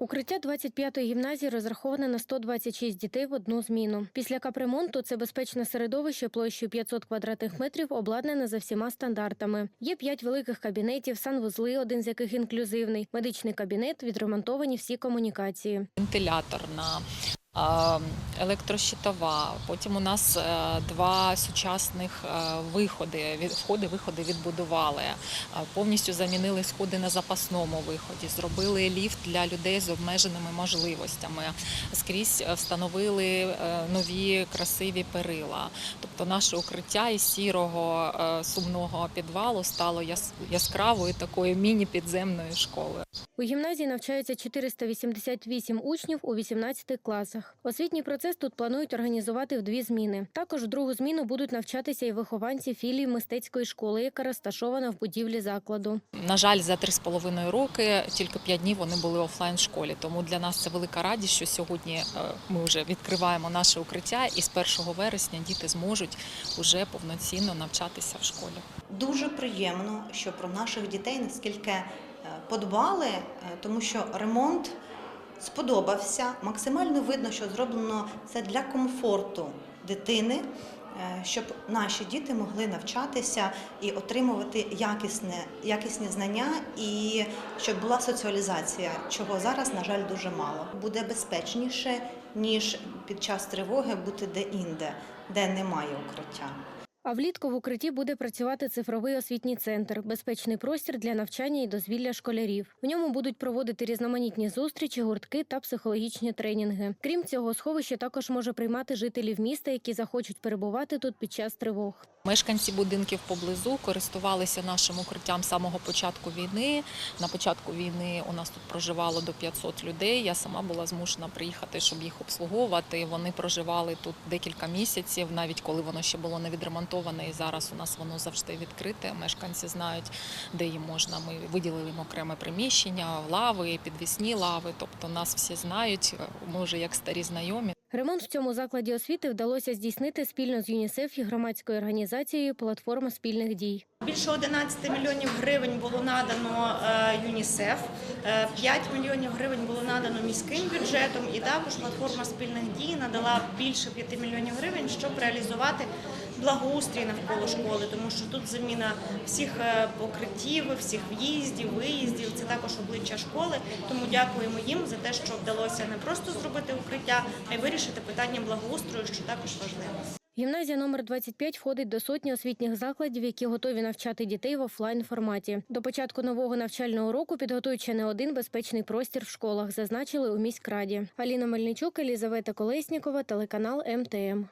Укриття 25-ї гімназії розраховане на 126 дітей в одну зміну. Після капремонту це безпечне середовище площею 500 квадратних метрів, обладнане за всіма стандартами. Є п'ять великих кабінетів, санвузли, один з яких інклюзивний, медичний кабінет, відремонтовані всі комунікації. вентиляторна, а, електрощитова. Потім у нас е, два сучасних е, виходи, входи, виходи відбудували. Повністю замінили сходи на запасному виході, зробили ліфт для людей з обмеженими можливостями. Скрізь е, встановили е, нові красиві перила. Тобто наше укриття із сірого е, сумного підвалу стало яс- яскравою такою міні-підземною школою. У гімназії навчаються 488 учнів у 18 класах. Освітній процес тут планують організувати в дві зміни. Також в другу зміну будуть навчатися і вихованці філії мистецької школи, яка розташована в будівлі закладу. На жаль, за три з половиною роки тільки п'ять днів вони були офлайн в школі. Тому для нас це велика радість, що сьогодні е, ми вже відкриваємо наше укриття, і з 1 вересня діти зможуть уже повноцінно навчатися в школі. Дуже приємно, що про наших дітей наскільки е, подбали, е, тому що ремонт сподобався. Максимально видно, що зроблено це для комфорту дитини, е, щоб наші діти могли навчатися і отримувати якісне, якісні знання, і щоб була соціалізація, чого зараз, на жаль, дуже мало. Буде безпечніше, ніж під час тривоги бути де-інде, де немає укриття. А влітку в укритті буде працювати цифровий освітній центр, безпечний простір для навчання і дозвілля школярів. В ньому будуть проводити різноманітні зустрічі, гуртки та психологічні тренінги. Крім цього, сховище також може приймати жителів міста, які захочуть перебувати тут під час тривог. Мешканці будинків поблизу користувалися нашим укриттям самого початку війни. На початку війни у нас тут проживало до 500 людей. Я сама була змушена приїхати, щоб їх обслуговувати. Вони проживали тут декілька місяців, навіть коли воно ще було не відремонтоване. І зараз у нас воно завжди відкрите. Мешканці знають, де їм можна. Ми виділили їм окреме приміщення, лави, підвісні лави. Тобто нас всі знають. Ми вже як старі знайомі. Ремонт в цьому закладі освіти вдалося здійснити спільно з ЮНІСЕФ і громадською організацією Платформа спільних дій. Більше 11 мільйонів гривень було надано е, ЮНІСЕФ, 5 мільйонів гривень було надано міським бюджетом, і також платформа спільних дій надала більше 5 мільйонів гривень, щоб реалізувати благоустрій навколо школи, тому що тут заміна всіх е, покриттів, всіх в'їздів, виїздів. Це також обличчя школи. Тому дякуємо їм за те, що вдалося не просто зробити укриття, а й вирішити питання благоустрою, що також важливо. Гімназія номер 25 входить до сотні освітніх закладів, які готові навчати дітей в офлайн форматі. До початку нового навчального року підготують ще не один безпечний простір в школах, зазначили у міськраді. Аліна Мельничук, Елізавета Колеснікова, телеканал МТМ.